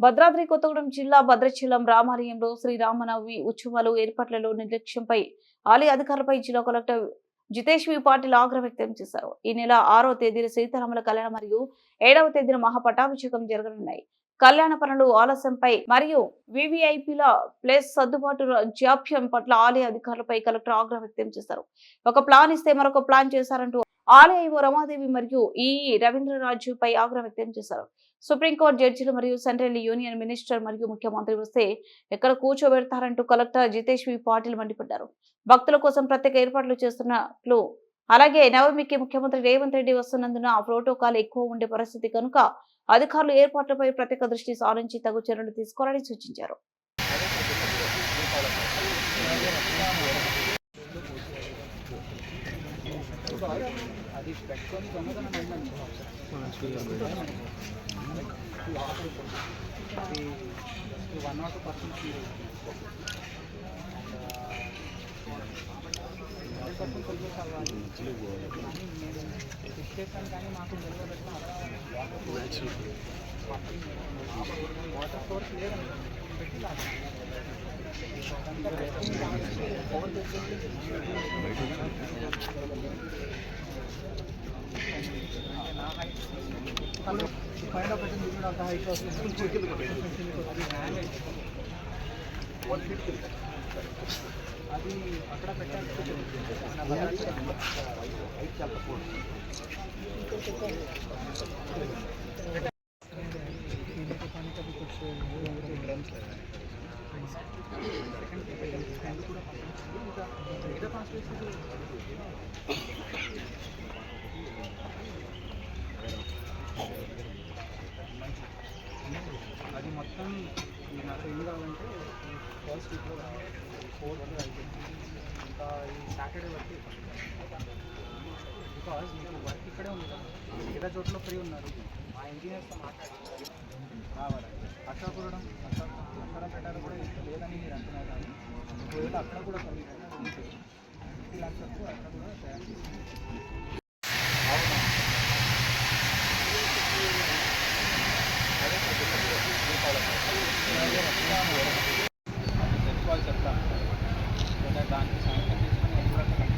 భద్రాద్రి కొత్తగూడెం జిల్లా భద్రాచలం రామాలయంలో శ్రీరామనవమి ఉత్సవాలు ఏర్పాట్లలో నిర్లక్ష్యంపై ఆలయ అధికారులపై జిల్లా కలెక్టర్ జితేష్ వి పాటిల్ ఆగ్రహం వ్యక్తం చేశారు. ఈ నెల ఆరో తేదీన సీతారాముల కళ్యాణం మరియు ఏడవ తేదీన మహాపటాభిషేకం జరగనున్నాయి. కళ్యాణ పనులు ఆలస్యంపై మరియు వివిఐపిల ప్లేస్ సర్దుబాటు జాప్యం పట్ల ఆలయ అధికారులపై కలెక్టర్ ఆగ్రహం వ్యక్తం చేశారు. ఒక ప్లాన్ ఇస్తే మరొక ప్లాన్ చేశారంటూ ఆలయ రమాదేవి మరియు ఈ రవీంద్రరాజు పై ఆగ్రహం వ్యక్తం చేశారు. సుప్రీంకోర్టు జడ్జిలు మరియు సెంట్రల్ యూనియన్ మినిస్టర్ మరియు ముఖ్యమంత్రి వస్తే ఎక్కడ కూర్చోబెడతారంటూ కలెక్టర్ జితేష్ వి పాటిల్ మండిపడ్డారు. భక్తుల కోసం ప్రత్యేక ఏర్పాట్లు చేస్తున్నట్లు అలాగే నవమికి ముఖ్యమంత్రి రేవంత్ రెడ్డి వస్తున్నందున ప్రోటోకాల్ ఎక్కువ ఉండే పరిస్థితి కనుక అధికారులు ఏర్పాట్లపై ప్రత్యేక దృష్టి సారించి తగు చర్యలు తీసుకోవాలని సూచించారు. అది పెట్టుకొని దొంగతనం అయిందండి వన్ నాట్ పర్సెంట్ పర్సెంట్ కొలిపేసి అవ్వాలి కానీ నేను ఫిక్స్ కానీ మాకు తెలియదు వాటర్ సోర్స్ లేదండి పెట్టి ఫైండ్ అవుట్ పెట్టింది కూడా అంత హైట్ అది అక్కడ అది మొత్తం నాకు ఏం కావాలంటే ఫస్ట్ వీక్లో ఫోర్త్ అయిపోయింది ఇంకా ఈ సాటర్డే వరకు బికాజ్ మీకు వర్క్ ఇక్కడే ఉంది కదా. మిగతా చోట్ల ఫ్రీ ఉన్నారు. మా ఇంజనీర్స్తో మాట్లాడి రావాలి. అక్షాపురం అక్కడ పెట్టాలి కూడా ఇక్కడ లేదని మీరు అంటున్నారు కానీ ఒకవేళ అక్కడ కూడా కొన్ని ఫిఫ్టీ ల్యాక్స్ వరకు అక్కడ కూడా తయారు చేస్తుంది చెప్తాను. దానికి సాయంత్రం సంబంధించిన